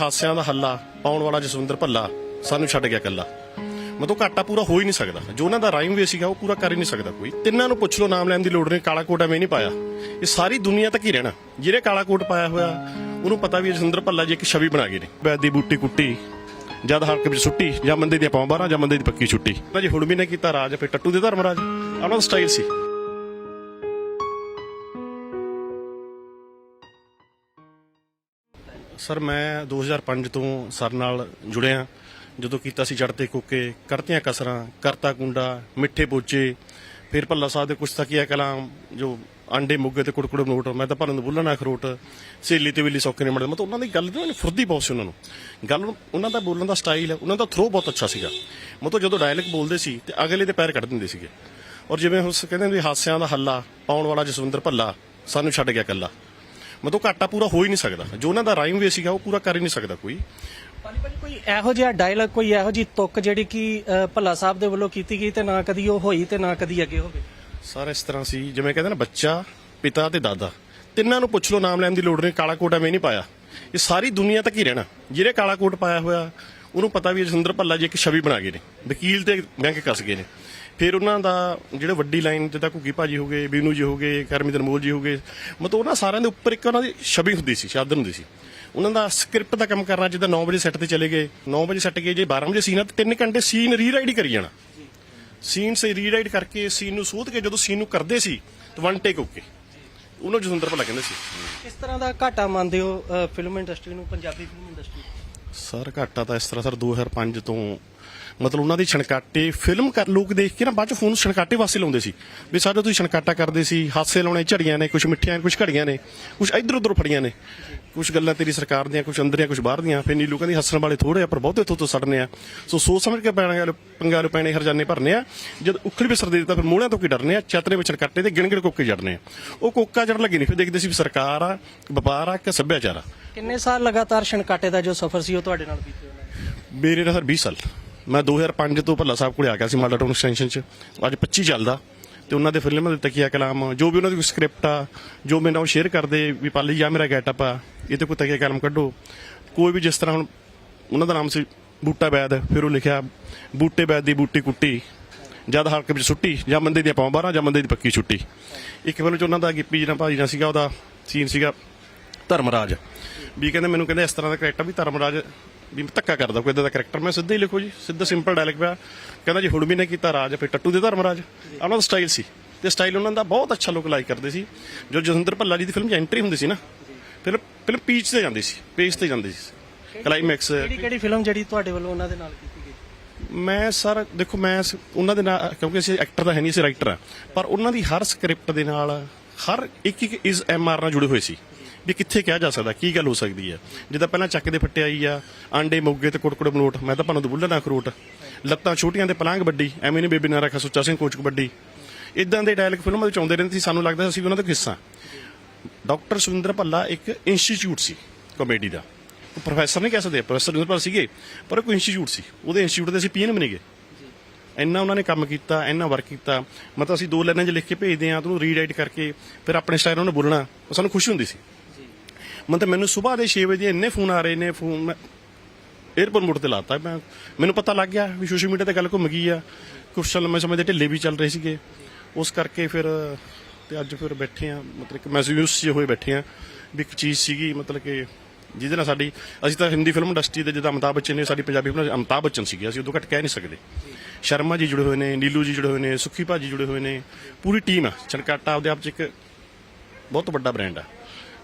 ਹਾਸਿਆਂ ਦਾ ਹੱਲਾ ਪਾਉਣ ਵਾਲਾ ਜਸਵਿੰਦਰ ਭੱਲਾ ਸਾਨੂੰ ਛੱਡ ਗਿਆ ਕੱਲਾ ਮਤਲਬ ਘਾਟਾ ਪੂਰਾ ਹੋ ਹੀ ਨਹੀਂ ਸਕਦਾ। ਜੋ ਉਹਨਾਂ ਦਾ ਰਾਈਮ ਵੇ ਸੀਗਾ ਉਹ ਪੂਰਾ ਕਰ ਹੀ ਨਹੀਂ ਸਕਦਾ ਕੋਈ। ਤਿੰਨਾਂ ਨੂੰ ਪੁੱਛ ਲਓ ਨਾਮ ਲੈਣ ਦੀ ਲੋੜ ਨਹੀਂ ਕਾਲਾ ਕੋਟ ਐਵੇਂ ਨਹੀਂ ਪਾਇਆ। ਇਹ ਸਾਰੀ ਦੁਨੀਆ ਤੱਕ ਹੀ ਰਹਿਣਾ। ਜਿਹਨੇ ਕਾਲਾ ਕੋਟ ਪਾਇਆ ਹੋਇਆ ਉਹਨੂੰ ਪਤਾ ਵੀ ਜਸਵਿੰਦਰ ਭੱਲਾ ਜੀ ਇੱਕ ਛਵੀ ਬਣਾ ਗਏ ਨੇ। ਵੈਦ ਦੀ ਬੂਟੀ ਕੁੱਟੀ ਜਦ ਹਲਕ ਵਿੱਚ ਸੁੱਟੀ ਜਾਂ ਬੰਦੇ ਦੀਆਂ ਪਾਉਂ ਬਾਰਾਂ ਜਾਂ ਬੰਦੇ ਦੀ ਪੱਕੀ ਛੁੱਟੀ। ਜੀ ਹੁਣ ਵੀ ਨੇ ਕੀਤਾ ਰਾਜ ਫਿਰ ਟੱਟੂ ਦੇ ਧਰਮ ਰਾਜ। ਉਹਨਾਂ ਦਾ ਸਟਾਈਲ ਸੀ। ਸਰ, ਮੈਂ 2005 ਤੋਂ ਸਰ ਨਾਲ ਜੁੜਿਆ। ਜਦੋਂ ਕੀਤਾ ਸੀ ਜੜਤੇ ਕੋਕੇ, ਕਰਤੀਆਂ ਕਸਰਾਂ, ਕਰਤਾ ਕੁੰਡਾ, ਮਿੱਠੇ ਪੋਚੇ, ਫਿਰ ਭੱਲਾ ਸਾਹਿਬ ਦੇ ਕੁਛ ਤਕੀਆ ਕਲਾਮ, ਜੋ ਆਂਡੇ, ਮੁੱਗੇ ਤੇ ਕੁੜਕੁੜ ਨੋਟ ਮੈਂ ਤਾਂ ਭਰਨ ਨੂੰ ਬੁੱਲਣਾ ਅਖਰੋਟ ਸੇਲੀ ਤੇ ਵੇਲੀ ਸੌਕੇ ਨੇ ਮੜੇ। ਮਤਲਬ ਉਹਨਾਂ ਦੀ ਗੱਲ ਨਾ ਫੁਰਦੀ ਬਹੁਤ ਸੀ ਉਹਨਾਂ ਨੂੰ। ਗੱਲ ਉਹਨਾਂ ਦਾ ਬੋਲਣ ਦਾ ਸਟਾਈਲ ਉਹਨਾਂ ਦਾ ਥਰੋ ਬਹੁਤ ਅੱਛਾ ਸੀਗਾ। ਮਤਲਬ ਜਦੋਂ ਡਾਇਲੌਗ ਬੋਲਦੇ ਸੀ, ਤੇ ਅਗਲੇ ਦੇ ਪੈਰ ਕੱਢ ਦਿੰਦੇ ਸੀਗੇ। ਔਰ ਜਿਵੇਂ ਉਸ ਕਹਿੰਦੇ ਵੀ ਹਾਸਿਆਂ ਦਾ ਹੱਲਾ, ਪਾਉਣ ਵਾਲਾ ਜਸਵਿੰਦਰ ਭੱਲਾ, ਸਾਨੂੰ ਛੱਡ ਗਿਆ ਕੱਲਾ ਮਤਲਬ ਘਾਟਾ ਪੂਰਾ ਹੋ ਹੀ ਨਹੀਂ ਸਕਦਾ। ਜੋ ਉਹਨਾਂ ਦਾ ਰਾਈਮ ਵੇ ਸੀਗਾ ਉਹ ਪੂਰਾ ਕਰ ਹੀ ਨਹੀਂ ਸਕਦਾ ਕੋਈ। ਕੋਈ ਇਹੋ ਜਿਹਾ ਡਾਇਲੌਗ ਕੋਈ ਇਹੋ ਜੀ ਤੁਕ ਜਿਹੜੀ ਕਿ ਭੱਲਾ ਸਾਹਿਬ ਦੇ ਵੱਲੋਂ ਕੀਤੀ ਗਈ ਤੇ ਨਾ ਕਦੀ ਉਹ ਹੋਈ ਤੇ ਨਾ ਕਦੀ ਅੱਗੇ ਹੋਵੇ? ਸਾਰਾ ਇਸ ਤਰ੍ਹਾਂ ਸੀ ਜਿਵੇਂ ਕਹਿੰਦੇ ਨਾ ਬੱਚਾ ਪਿਤਾ ਤੇ ਦਾਦਾ। ਤਿੰਨਾਂ ਨੂੰ ਪੁੱਛ ਲਓ ਨਾਮ ਲੈਣ ਦੀ ਲੋੜ ਨਹੀਂ ਕਾਲਾ ਕੋਟ ਐਵੇਂ ਨਹੀਂ ਪਾਇਆ। ਇਹ ਸਾਰੀ ਦੁਨੀਆ ਤੱਕ ਹੀ ਰਹਿਣਾ। ਜਿਹਨੇ ਕਾਲਾ ਕੋਟ ਪਾਇਆ ਹੋਇਆ ਉਹਨੂੰ ਪਤਾ ਵੀ ਇਹ ਜਸਵਿੰਦਰ ਭੱਲਾ ਜੀ ਇੱਕ ਛਵੀ ਬਣਾ ਗਏ ਨੇ। ਵਕੀਲ ਤੇ ਬੈਂਕ ਕੱਸ ਗਏ ਨੇ। ਫਿਰ ਉਹਨਾਂ ਦਾ ਜਿਹੜੇ ਵੱਡੀ ਲਾਈਨ ਜਿੱਦਾਂ ਘੁੱਗੀ ਭਾਜੀ ਹੋ ਗਏ ਬੀਨੂ ਜੀ ਹੋ ਗਏ ਕਰਮਿਤ ਅਨਮੋਲ ਜੀ ਹੋ ਗਏ ਮਤਲਬ ਉਹਨਾਂ ਸਾਰਿਆਂ ਦੇ ਉੱਪਰ ਇੱਕ ਉਹਨਾਂ ਦੀ ਛਵੀ ਹੁੰਦੀ ਸੀ ਚਾਦਰ ਹੁੰਦੀ ਸੀ। ਉਹਨਾਂ ਦਾ ਸਕ੍ਰਿਪਟ ਦਾ ਕੰਮ ਕਰਨਾ ਜਿੱਦਾਂ 9 ਵਜੇ ਸੈੱਟ ਤੇ ਚਲੇ ਗਏ 9 ਵਜੇ ਸੈੱਟ ਗਏ ਜੇ 12 ਵਜੇ ਸੀਨ ਆ ਤੇ 3 ਘੰਟੇ ਸੀਨ ਰੀਰਾਈਟ ਕਰੀ ਜਾਣਾ। ਸੀਨ ਸੇ ਰੀਰਾਈਟ ਕਰਕੇ ਸੀਨ ਨੂੰ ਸੋਧ ਕੇ ਜਦੋਂ ਸੀਨ ਨੂੰ ਕਰਦੇ ਸੀ ਤਾਂ ਵਨ ਟੇਕ ਓਕੇ ਉਹਨੂੰ ਜਸਵਿੰਦਰ ਭੱਲਾ ਕਹਿੰਦੇ ਸੀ। ਕਿਸ ਤਰ੍ਹਾਂ ਦਾ ਘਾਟਾ ਮੰਨਦੇ ਹੋ ਫਿਲਮ ਇੰਡਸਟਰੀ ਨੂੰ ਪੰਜਾਬੀ ਫਿਲਮ ਇੰਡਸਟਰੀ ਸਰ ਘਾਟਾ ਤਾਂ ਇਸ ਤਰ੍ਹਾਂ ਸਰ 2005 ਤੋਂ ਮਤਲਬ ਉਹਨਾਂ ਦੀ ਛਣਕਾਟੇ ਫਿਲਮ ਕਰ ਲੋਕ ਦੇਖ ਕੇ ਨਾ ਬਾਅਦ ਚ ਫੋਨ ਛਣਕਾਟੇ ਵਾਸਤੇ ਲਾਉਂਦੇ ਸੀ। ਵੀ ਸਾਡੇ ਤੁਸੀਂ ਛਣਕਾਟਾ ਕਰਦੇ ਸੀ ਹਾਸੇ ਲਾਉਣੇ ਝੜੀਆਂ ਨੇ ਕੁਝ ਮਿੱਠੀਆਂ ਕੁਝ ਘੜੀਆਂ ਨੇ ਕੁਝ ਇੱਧਰ ਉੱਧਰ ਫੜੀਆਂ ਨੇ। ਕੁਝ ਗੱਲਾਂ ਤੇਰੀ ਸਰਕਾਰ ਦੀਆਂ ਕੁਝ ਅੰਦਰੀਆਂ ਕੁਝ ਬਾਹਰ ਦੀਆਂ। ਫਿਰ ਨੀਲੂ ਕਹਿੰਦੀ ਹੱਸਣ ਵਾਲੇ ਥੋੜੇ ਆ ਪਰ ਬਹੁਤੇ ਤੋਂ ਤੋਂ ਸੜਨੇ ਆ। ਸੋ ਸੋਚ ਸਮਝ ਕੇ ਪੈਣਾ ਗੱਲ ਪੰਗਾਂ ਨੂੰ ਪੈਣੇ ਹਰਜਾਨੇ ਭਰਨੇ ਆ। ਜਦ ਉਖੜੀ ਵੀ ਸਰਦੇ ਤਾਂ ਫਿਰ ਮੂਹਣਿਆਂ ਤੋਂ ਕੀ ਡਰਨੇ ਆ? ਚਤਰੇ ਵਿੱਚ ਛਣਕਾਟੇ ਤੇ ਗਿਣ ਗਿਣ ਕੋਕੇ ਜੜਨੇ ਆ। ਉਹ ਕੋਕਾ ਜੜ ਲੱਗੇ ਨਹੀਂ ਫਿਰ ਦੇਖਦੇ ਸੀ ਵੀ ਸਰਕਾਰ ਆ ਵਪਾਰ ਆ ਕਿ ਸੱਭਿਆਚਾਰ ਆ। ਕਿੰਨੇ ਸਾਲ ਲਗਾਤਾਰ ਛਣਕਾਟੇ ਦਾ ਜੋ ਸਫ਼ਰ ਸੀ ਉਹ ਤੁਹਾਡੇ ਨਾਲ ਬੀਤੇ ਹੋਏ ਨੇ? ਮੇਰੇ ਨਾਲ ਸਰ 20 ਸਾਲ। ਮੈਂ 2005 ਤੋਂ ਭੱਲਾ ਸਾਹਿਬ ਕੋਲ ਆ ਗਿਆ ਸੀ ਮਾਡਾ ਟਾਊਨ ਐਕਸਟੈਂਸ਼ਨ ਚ। ਅੱਜ 25 ਚੱਲਦਾ। ਤੇ ਉਹਨਾਂ ਦੇ ਫਿਲਮਾਂ ਦੇ ਤਕੀਆ ਕਲਾਮ। ਜੋ ਵੀ ਉਹਨਾਂ ਦੀ ਸਕ੍ਰਿਪਟ ਆ, ਜੋ ਮੇਰੇ ਨਾਲ ਸ਼ੇਅਰ ਕਰਦੇ ਵੀ ਪਾਲੀ ਜਾਂ ਮੇਰਾ ਗੈਟਅਪ ਆ, ਇਹ ਤੇ ਕੋਈ ਤਕੀਆ ਕਲਾਮ ਕੱਢੋ। ਕੋਈ ਵੀ ਜਿਸ ਤਰ੍ਹਾਂ ਹੁਣ ਉਹਨਾਂ ਦਾ ਨਾਮ ਸੀ ਬੂਟਾ ਬੈਦ, ਫਿਰ ਉਹ ਲਿਖਿਆ ਬੂਟੇ ਬੈਦ ਦੀ ਬੂਟੀ ਕੁੱਟੀ, ਜਦ ਹਲਕ ਵਿੱਚ ਸੁੱਟੀ, ਜਾਂ ਬੰਦੇ ਦੀਆਂ ਪਾਉਂ ਬਾਰਾਂ, ਜਾਂ ਬੰਦੇ ਦੀ ਪੱਕੀ ਛੁੱਟੀ। ਇੱਕ ਫਿਲਮ ਚ ਉਹਨਾਂ ਦਾ ਗਿੱਪੀ ਜਿਹੜਾ ਭਾਜੀ ਨਾਲ ਸੀਗਾ, ਉਹਦਾ ਸੀਨ ਸੀਗਾ ਧਰਮਰਾਜ। ਵੀ ਕਹਿੰਦੇ ਮੈਨੂੰ ਕਹਿੰਦੇ ਇਸ ਤਰ੍ਹਾਂ ਦਾ ਕੈਰੈਕਟਰ ਵੀ ਧਰਮਰਾਜ ਵੀ ਧੱਕਾ ਕਰਦਾ ਕੋਈ ਇਦਾਂ ਦਾ ਕੈਰੈਕਟਰ ਮੈਂ ਸਿੱਧਾ ਹੀ ਲਿਖੋ ਜੀ ਸਿੱਧਾ ਸਿੰਪਲ ਡਾਇਲੌਗ ਪਿਆ। ਕਹਿੰਦਾ ਜੀ ਵੀ ਨੇ ਕੀਤਾ ਰਾਜ ਫਿਰ ਟੱਟੂ ਦੇ ਧਰਮਰਾਜ। ਉਹਨਾਂ ਦਾ ਸਟਾਈਲ ਸੀ। ਤੇ ਸਟਾਈਲ ਉਹਨਾਂ ਦਾ ਬਹੁਤ ਅੱਛਾ ਲੋਕ ਲਾਈਕ ਕਰਦੇ ਸੀ। ਜੋ ਜਸਵਿੰਦਰ ਭੱਲਾ ਜੀ ਦੀ ਫਿਲਮ 'ਚ ਐਂਟਰੀ ਹੁੰਦੀ ਸੀ ਨਾ ਫਿਰ ਫਿਲਮ ਪੀਚ ਤੇ ਜਾਂਦੀ ਸੀ ਪੇਜ ਤੇ ਜਾਂਦੀ ਸੀ। ਕਲਾਈਮੈਕਸ ਕਿਹੜੀ ਕਿਹੜੀ ਫਿਲਮ ਜਿਹੜੀ ਤੁਹਾਡੇ ਵੱਲੋਂ ਉਹਨਾਂ ਦੇ ਨਾਲ ਕੀਤੀ ਗਈ? ਮੈਂ ਸਰ ਦੇਖੋ ਮੈਂ ਉਹਨਾਂ ਦੇ ਨਾਲ ਕਿਉਂਕਿ ਅਸੀਂ ਐਕਟਰ ਤਾਂ ਹੈ ਨਹੀਂ ਅਸੀਂ ਰਾਈਟਰ ਆ ਪਰ ਉਹਨਾਂ ਦੀ ਹਰ ਸਕ੍ਰਿਪਟ ਦੇ ਨਾਲ ਹਰ ਇੱਕ ਇੱਕ ਇਸ ਐਮ ਆਰ ਨਾਲ ਜੁੜੇ ਹੋਏ ਸੀ। ਵੀ ਕਿੱਥੇ ਕਿਹਾ ਜਾ ਸਕਦਾ, ਕੀ ਗੱਲ ਹੋ ਸਕਦੀ ਹੈ? ਜਿੱਦਾਂ ਪਹਿਲਾਂ ਚੱਕ ਦੇ ਫੱਟੇ ਆਈ ਆ, ਆਂਡੇ ਮੋਗੇ ਤੇ ਕੁੜਕੁੜ ਮਲੋਟ, ਮੈਂ ਤਾਂ ਭਾਨੂੰ ਬੁੱਲਣਾ ਅਖਰੋਟ ਲੱਤਾਂ ਛੋਟੀਆਂ ਤੇ ਪਲਾਂਗ ਵੱਡੀ, ਐਵੇਂ ਨਹੀਂ ਬੇਬੀ ਨਾ ਰੱਖਾ ਸੁੱਚਾ ਸਿੰਘ ਕੋਚ ਕਬੱਡੀ ਇਦਾਂ ਦੇ ਡਾਇਲੌਗ ਫਿਲਮਾਂ ਵਿੱਚ ਆਉਂਦੇ ਰਹਿੰਦੇ ਸੀ, ਸਾਨੂੰ ਲੱਗਦਾ ਸੀ ਉਹਨਾਂ ਦਾ ਹਿੱਸਾ ਡਾਕਟਰ ਸੁਰਿੰਦਰ ਭੱਲਾ ਇੱਕ ਇੰਸਟੀਚਿਊਟ ਸੀ ਕਾਮੇਡੀ ਦਾ। ਪ੍ਰੋਫੈਸਰ ਨਹੀਂ ਕਹਿ ਸਕਦੇ ਪ੍ਰੋਫੈਸਰ ਸੁਰਿੰਦਰ ਭੱਲਾ ਸੀਗੇ, ਪਰ ਉਹ ਕੋਈ ਇੰਸਟੀਚਿਊਟ ਸੀ। ਉਹਦੇ ਇੰਸਟੀਚਿਊਟ ਦੇ ਅਸੀਂ ਪੀਐਨ ਬਣੇ ਗਏ। ਇੰਨਾ ਉਹਨਾਂ ਨੇ ਕੰਮ ਕੀਤਾ, ਇੰਨਾ ਵਰਕ ਕੀਤਾ। ਮਤਲਬ ਅਸੀਂ ਦੋ ਲਾਈਨਾਂ 'ਚ ਲਿਖ ਕੇ ਭੇਜਦੇ ਆ ਉਹਨੂੰ ਰੀਰਾਈਟ ਕਰਕੇ ਫਿਰ ਆਪਣੇ ਸਟਾਈਲ ਉਹਨੇ ਬੋਲਣਾ, ਉਹ ਸਾਨੂੰ ਖੁਸ਼ੀ ਹੁੰਦੀ ਸੀ। ਮਤਲਬ ਮੈਨੂੰ ਸਵੇਰ ਦੇ 6 ਵਜੇ ਇੰਨੇ ਫੋਨ ਆ ਰਹੇ ਨੇ, ਫੋਨ ਮੈਂ 에어ਪੋਰਟ ਮੋਡ ਤੇ ਲਾਤਾ ਮੈਂ। ਮੈਨੂੰ ਪਤਾ ਲੱਗ ਗਿਆ ਵੀ ਸੋਸ਼ਲ ਮੀਡੀਆ ਤੇ ਗੱਲ ਘੁੰਮ ਗਈ ਆ। ਕੁਛ ਲੰਮੇ ਸਮੇਂ ਦੇ ਢਿੱਲੇ ਵੀ ਚੱਲ ਰਹੇ ਸੀਗੇ। ਉਸ ਕਰਕੇ ਫਿਰ ਤੇ ਅੱਜ ਫਿਰ ਬੈਠੇ ਆ, ਮਤਲਬ ਕਿ ਮਹਿਸੂਸ ਜਿਹੇ ਹੋਏ ਬੈਠੇ ਆ ਵੀ ਇੱਕ ਚੀਜ਼ ਸੀਗੀ, ਮਤਲਬ ਕਿ ਜਿਹਦੇ ਨਾਲ ਸਾਡੀ, ਅਸੀਂ ਤਾਂ ਹਿੰਦੀ ਫਿਲਮ ਇੰਡਸਟਰੀ ਦੇ ਜਿੱਦਾਂ ਅਮਿਤਾਭ ਬੱਚਨ ਨੇ, ਸਾਡੀ ਪੰਜਾਬੀ ਫਿਲਮ ਅਮਿਤਾਭ ਬੱਚਨ ਸੀਗੇ, ਅਸੀਂ ਉਦੋਂ ਘੱਟ ਕਹਿ ਨਹੀਂ ਸਕਦੇ। ਸ਼ਰਮਾ ਜੀ ਜੁੜੇ ਹੋਏ ਨੇ, ਨੀਲੂ ਜੀ ਜੁੜੇ ਹੋਏ ਨੇ, ਸੁੱਖੀ ਭਾਜੀ ਜੁੜੇ ਹੋਏ ਨੇ, ਪੂਰੀ ਟੀਮ ਆ ਚਣਕਾਟਾ ਆਪਦੇ ਆਪ ਚ ਇੱਕ ਬਹੁਤ ਵੱਡਾ ਬ੍ਰਾਂਡ ਆ।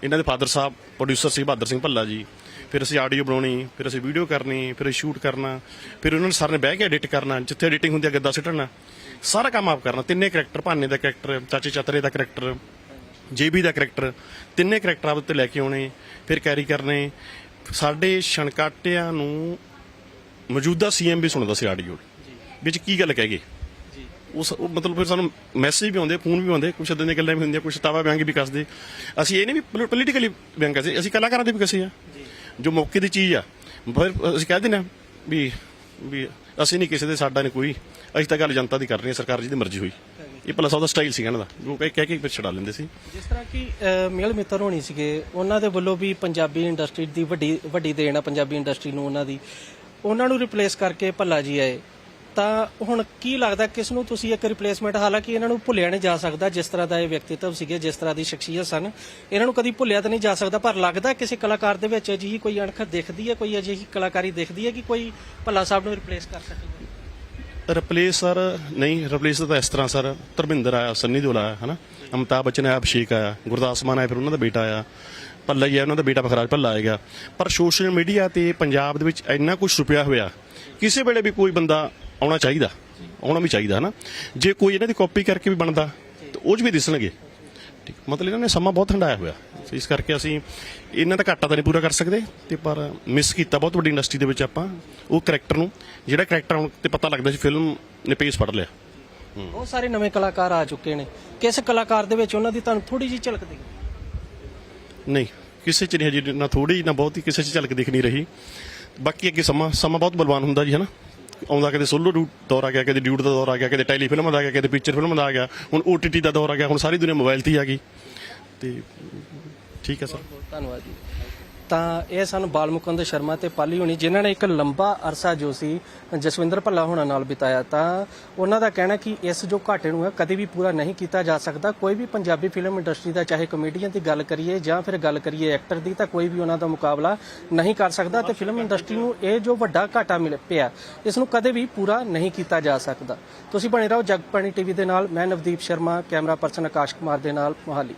ਇਹਨਾਂ ਦੇ ਫਾਦਰ ਸਾਹਿਬ ਪ੍ਰੋਡਿਊਸਰ ਸੀ ਬਹਾਦਰ ਸਿੰਘ ਭੱਲਾ ਜੀ। ਫਿਰ ਅਸੀਂ ਆਡੀਓ ਬਣਾਉਣੀ, ਫਿਰ ਅਸੀਂ ਵੀਡੀਓ ਕਰਨੀ, ਫਿਰ ਸ਼ੂਟ ਕਰਨਾ, ਫਿਰ ਉਹਨਾਂ ਨੇ ਸਰ ਨੇ ਬਹਿ ਕੇ ਐਡਿਟ ਕਰਨਾ, ਜਿੱਥੇ ਐਡੀਟਿੰਗ ਹੁੰਦੀ ਆ ਗੱਦਾ ਸਿੱਟਣਾ। ਸਾਰਾ ਕੰਮ ਆਪ ਕਰਨਾ। ਤਿੰਨੇ ਕਰੈਕਟਰ ਭਾਨੇ ਦਾ ਕਰੈਕਟਰ ਚਾਚੇ ਚਾਤਰੇ ਦਾ ਕਰੈਕਟਰ ਜੇਬੀ ਦਾ ਕਰੈਕਟਰ ਤਿੰਨੇ ਕਰੈਕਟਰ ਆਪ ਉੱਤੇ ਲੈ ਕੇ ਆਉਣੇ, ਫਿਰ ਕੈਰੀ ਕਰਨੇ। ਸਾਡੇ ਛਣਕਾਟਿਆਂ ਨੂੰ ਮੌਜੂਦਾ ਸੀਐਮ ਵੀ ਸੁਣਦਾ ਸੀ ਆਡੀਓ ਵਿੱਚ ਕੀ ਗੱਲ ਕਹਿ ਗਏ? ਉਸ ਉਹ ਮਤਲਬ ਫਿਰ ਸਾਨੂੰ ਮੈਸੇਜ ਵੀ ਆਉਂਦੇ ਫੋਨ ਵੀ ਆਉਂਦੇ ਕੁਛ ਇਦਾਂ ਦੀਆਂ ਗੱਲਾਂ ਵੀ ਹੁੰਦੀਆਂ ਕੁਛ ਤਾਵਾ ਬਿਆੰਗ ਵੀ ਕੱਸਦੇ ਅਸੀਂ ਇਹ ਨਹੀਂ ਵੀ ਪੋਲੀਟੀਕਲੀ ਬਿਆੰਗ ਕਰਦੇ ਅਸੀਂ ਕਲਾਕਾਰਾਂ ਦੇ ਵੀ ਕਸੇ ਆ। ਜੋ। ਮੌਕੇ ਦੀ ਚੀਜ਼ ਆ। ਫਿਰ ਅਸੀਂ ਕਹਿ ਦਿੰਦੇ ਵੀ ਵੀ ਅਸੀਂ ਨਹੀਂ ਕਿਸੇ ਦੇ ਸਾਡਾ ਨਹੀਂ ਕੋਈ ਅਸੀਂ ਤਾਂ ਗੱਲ ਜਨਤਾ ਦੀ ਕਰ ਰਹੇ ਹਾਂ ਸਰਕਾਰ ਜਿਹਦੀ ਮਰਜ਼ੀ ਹੋਈ। ਇਹ ਭੱਲਾ ਸਾਹਿਬ ਦਾ ਸਟਾਈਲ ਸੀ ਇਹਨਾਂ ਦਾ। ਉਹ ਕਹਿ ਕਹਿ ਕੇ ਫਿਰ ਛਡਾ ਲੈਂਦੇ ਸੀ। ਜਿਸ ਤਰ੍ਹਾਂ ਕਿ ਮੇਲ ਮਿੱਤਰ ਹੋਣੀ ਸੀਗੇ ਉਹਨਾਂ ਦੇ ਵੱਲੋਂ ਵੀ ਪੰਜਾਬੀ ਇੰਡਸਟਰੀ ਦੀ ਵੱਡੀ ਵੱਡੀ ਦੇਣ ਆ ਪੰਜਾਬੀ ਇੰਡਸਟਰੀ ਨੂੰ ਉਹਨਾਂ ਦੀ। ਉਹਨਾਂ ਨੂੰ ਰਿਪਲੇਸ ਕਰਕੇ ਭੱਲਾ ਜੀ ਆਏ। ਤਾਂ ਹੁਣ ਕੀ ਲੱਗਦਾ ਕਿਸ ਨੂੰ ਤੁਸੀਂ ਇੱਕ ਰਿਪਲੇਸਮੈਂਟ ਹਾਲਾਂਕਿ ਇਹਨਾਂ ਨੂੰ ਭੁੱਲਿਆ ਨਹੀਂ ਜਾ ਸਕਦਾ, ਜਿਸ ਤਰ੍ਹਾਂ ਦਾ ਇਹ ਵਿਅਕਤੀਤਵ ਸੀਗੇ, ਜਿਸ ਤਰ੍ਹਾਂ ਦੀ ਸ਼ਖਸੀਅਤ ਸਨ, ਇਹਨਾਂ ਨੂੰ ਕਦੀ ਭੁੱਲਿਆ ਤਾਂ ਨਹੀਂ ਜਾ ਸਕਦਾ, ਪਰ ਲੱਗਦਾ ਕਿਸੇ ਕਲਾਕਾਰ ਦੇ ਵਿੱਚ ਅਜਿਹੀ ਕੋਈ ਅਣਖ ਦਿਖਦੀ ਹੈ, ਕੋਈ ਅਜਿਹੀ ਕਲਾਕਾਰੀ ਦਿਖਦੀ ਹੈ ਕਿ ਕੋਈ ਭੱਲਾ ਸਾਹਿਬ ਨੂੰ ਰਿਪਲੇਸ ਕਰ ਸਕੇ? ਰਿਪਲੇਸ ਸਰ ਨਹੀਂ ਰਿਪਲੇਸ ਤਾਂ ਇਸ ਤਰ੍ਹਾਂ ਸਰ ਧਰਮਿੰਦਰ ਆਇਆ, ਸੰਨੀ ਦਿਓਲ ਆਇਆ, ਹਨਾ? ਅਮਿਤਾਭ ਬੱਚਨ ਆਇਆ, ਅਭਿਸ਼ੇਕ ਆਇਆ, ਗੁਰਦਾਸ ਮਾਨ ਆਇਆ ਫਿਰ ਉਹਨਾਂ ਦਾ ਬੇਟਾ ਆਇਆ, ਭੱਲਾ ਹੀ ਆਇਆ, ਉਹਨਾਂ ਦਾ ਬੇਟਾ ਬਖਰਾਜ ਭੱਲਾ ਆਏਗਾ। ਪਰ ਸੋਸ਼ਲ ਮੀਡੀਆ ਤੇ ਪੰਜਾਬ ਦੇ ਵਿੱਚ ਇੰਨਾ ਕੁਝ ਛੁਪਿਆ ਹੋਇਆ, ਕਿਸੇ ਵੇਲੇ ਵੀ ਕੋਈ ਬੰਦਾ ਆਉਣਾ ਚਾਹੀਦਾ। ਆਉਣਾ ਵੀ ਚਾਹੀਦਾ ਹਨਾ? ਜੇ ਕੋਈ ਇਹਨਾਂ ਦੀ ਕਾਪੀ ਕਰਕੇ ਵੀ ਬਣਦਾ ਤਾਂ ਉਹ 'ਚ ਵੀ ਦਿਸਣਗੇ। ਠੀਕ ਮਤਲਬ ਇਹਨਾਂ ਨੇ ਸਮਾਂ ਬਹੁਤ ਹੰਡਾਇਆ ਹੋਇਆ। ਇਸ ਕਰਕੇ ਅਸੀਂ ਇਹਨਾਂ ਦਾ ਘਾਟਾ ਤਾਂ ਨਹੀਂ ਪੂਰਾ ਕਰ ਸਕਦੇ ਤੇ ਪਰ ਮਿਸ ਕੀਤਾ ਬਹੁਤ ਵੱਡੀ ਇੰਡਸਟਰੀ ਦੇ ਵਿੱਚ ਆਪਾਂ ਉਹ ਕਰੈਕਟਰ ਨੂੰ ਜਿਹੜਾ ਕਰੈਕਟਰ ਹੁਣ ਤੇ ਪਤਾ ਲੱਗਦਾ ਸੀ ਫਿਲਮ ਨੇ ਪੇਸ ਫੜ ਲਿਆ। ਬਹੁਤ ਸਾਰੇ ਨਵੇਂ ਕਲਾਕਾਰ ਆ ਚੁੱਕੇ ਨੇ। ਕਿਸ ਕਲਾਕਾਰ ਦੇ ਵਿੱਚ ਉਹਨਾਂ ਦੀ ਤੁਹਾਨੂੰ ਥੋੜੀ ਜਿਹੀ ਝਲਕ ਦਿਖੀ ਨਹੀਂ ਕਿਸੇ ਚ ਨਹੀਂ ਹਜੇ ਨਾ ਥੋੜੀ ਨਾ ਬਹੁਤੀ ਕਿਸੇ ਚ ਝਲਕ ਦਿਖ ਨਹੀਂ ਰਹੀ। ਬਾਕੀ ਅੱਗੇ ਸਮਾਂ ਸਮਾਂ ਬਹੁਤ ਬਲਵਾਨ ਹੁੰਦਾ ਜੀ ਹਨਾ? ਆਉਂਦਾ ਕਦੇ ਸੋਲੋ ਰੂਟ ਦੌਰ ਆ ਗਿਆ ਕਦੇ ਡਿਊਟ ਦਾ ਦੌਰ ਆ ਗਿਆ ਕਦੇ ਟੈਲੀਫਿਲਮ ਦਾ ਆ ਗਿਆ ਕਦੇ ਪਿਕਚਰ ਫਿਲਮਾਂ ਦਾ ਆ ਗਿਆ, ਹੁਣ OTT ਦਾ ਦੌਰ ਆ ਗਿਆ, ਹੁਣ ਸਾਰੀ ਦੁਨੀਆ ਮੋਬਾਈਲ ਤੇ ਆ ਗਈ। ਤੇ ਠੀਕ ਹੈ ਸਰ। ਧੰਨਵਾਦ ਜੀ। ਤਾਂ ਇਹ ਸਨ ਬਾਲਮੁਕੰਦ ਸ਼ਰਮਾ ਤੇ ਪਾਲੀ ਹੋਣੀ, ਜਿਨ੍ਹਾਂ ਨੇ ਇੱਕ ਲੰਬਾ ਅਰਸਾ ਜੋ ਸੀ ਜਸਵਿੰਦਰ ਭੱਲਾ ਹੋਣਾ ਨਾਲ ਬਿਤਾਇਆ। ਤਾਂ ਉਹਨਾਂ ਦਾ ਕਹਿਣਾ ਕਿ ਇਸ ਜੋ ਘਾਟੇ ਨੂੰ ਹੈ, ਕਦੇ ਵੀ ਪੂਰਾ ਨਹੀਂ ਕੀਤਾ ਜਾ ਸਕਦਾ। ਕੋਈ ਵੀ ਪੰਜਾਬੀ ਫਿਲਮ ਇੰਡਸਟਰੀ ਦਾ, ਚਾਹੇ ਕਮੇਡੀਅਨ ਦੀ ਗੱਲ ਕਰੀਏ ਜਾਂ ਫਿਰ ਗੱਲ ਕਰੀਏ ਐਕਟਰ ਦੀ, ਤਾਂ ਕੋਈ ਵੀ ਉਹਨਾਂ ਦਾ ਮੁਕਾਬਲਾ ਨਹੀਂ ਕਰ ਸਕਦਾ ਤੇ ਫਿਲਮ ਇੰਡਸਟਰੀ ਨੂੰ ਇਹ ਜੋ ਵੱਡਾ ਘਾਟਾ ਮਿਲ ਪਿਆ, ਇਸ ਨੂੰ ਕਦੇ ਵੀ ਪੂਰਾ ਨਹੀਂ ਕੀਤਾ ਜਾ ਸਕਦਾ। ਤੁਸੀਂ ਬਣੇ ਰਹੋ ਜਗਪਾਣੀ ਟੀਵੀ ਦੇ ਨਾਲ। ਮੈਂ ਨਵਦੀਪ ਸ਼ਰਮਾ, ਕੈਮਰਾ ਪਰਸਨ ਆਕਾਸ਼ ਕੁਮਾਰ ਦੇ ਨਾਲ ਮੋਹਾਲੀ।